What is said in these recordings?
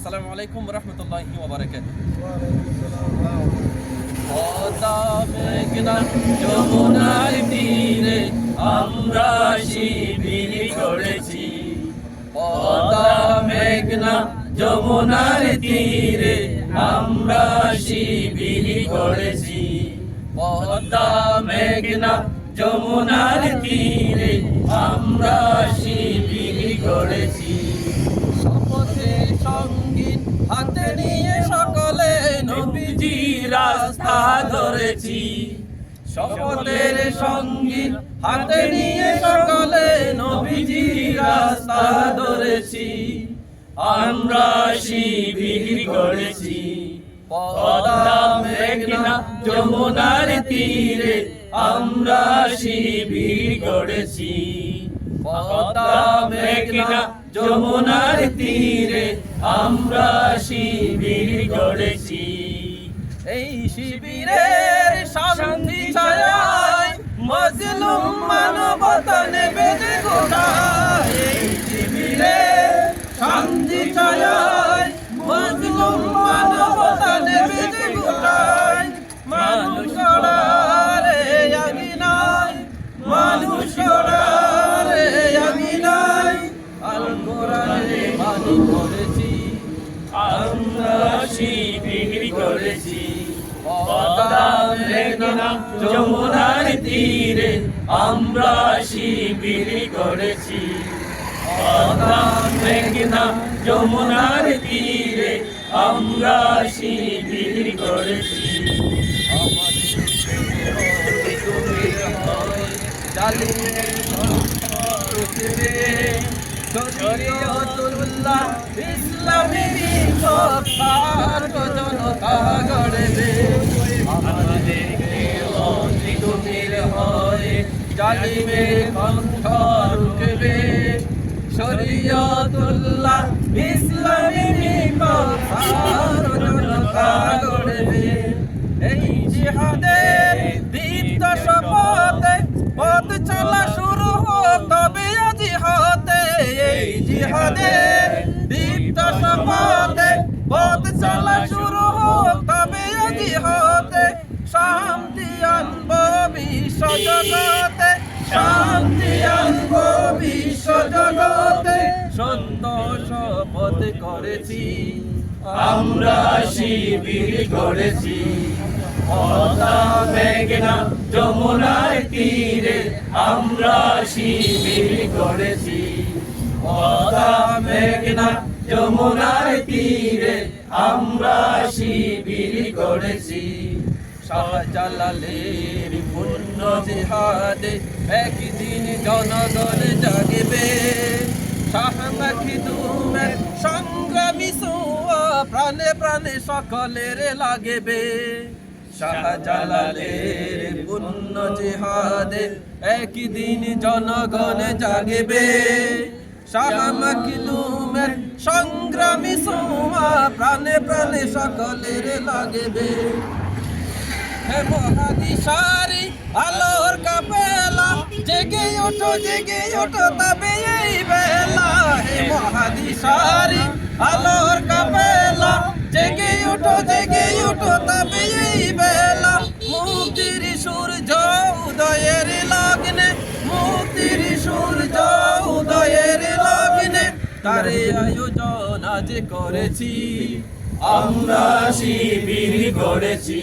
আসসালামু আলাইকুম রহমতুল্লাহি মেঘনা যমুনার আমরা শিবির করেছি মেঘনা যমুনার তীরে আমরা শিবির করেছি পদ্মা মেঘনা যমুনার তীরে আমরা শিবির করেছি শপথের সংগীত রাস্তা ধরেছি শপথের সংগীত হাতে নিয়ে সকলে নবীজি রাস্তা ধরেছি। আমরা শিবির করেছি যমুনার তীরে আমরা শিবির করেছি মেঘনা, যমুনার তীরে আমরা শিবির গড়েছি। এই শিবিরের শান্তি ছায় মজলুম মানবতা নেবে যে শিবির করেছি। যমুনার তীরে আমরা শিবির করেছি। যমুনার তীরে আমরা শিবির করেছি। ইসলামী সত্তার জনতা হয় জালিমে কণ্ঠ রুখবে। শরীয়তুল্লাহ ইসলামী সত্তার বিশ্ব জগতে শান্তি আনব বিশ্ব জগতে সুন্দর শপথ করেছি। আমরা শিবির করেছি মেঘনা যমুনার তীরে আমরা শিবির করেছি মেঘনা যমুনার তীরে আমরা শিবির করেছি শাহজালালের পুণ্য জিহাদে একদিন জনগণ জাগবে। শাহমাখি দুমের সংগ্রামী সোয়া প্রাণে প্রাণে সকলের লাগবে। শাহজালালের পুণ্য জিহাদে একদিন জনগণ জাগবে। শাহমাখি দুমের সংগ্রামী সোয়া প্রাণে প্রাণে সকলের লাগবে। হে মহাদিশারি আলোর কাপেলা, জেগে ওঠো জেগে ওঠো তবে এই বেলা। হে মহাদিশারি আলোর কাপেলা, জেগে ওঠো জেগে ওঠো তবে এই বেলা। মুক্তির সূর্য উদয়ের লগ্নে মুক্তির সূর্য উদয়ের লগ্নে, তারে আয়োজন আজ করেছি। আমরা শিবির করেছি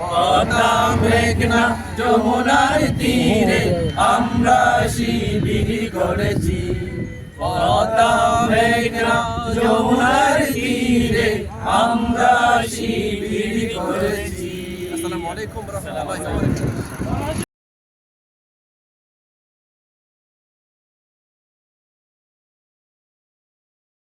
পদ্মা মেঘনা যমুনার তীরে আমরা শিবির করেছি। পতা মেঘনা যমুনার তীরে আমরা শিবির করেছি। আসসালামু আলাইকুম রহমতুল্লাহি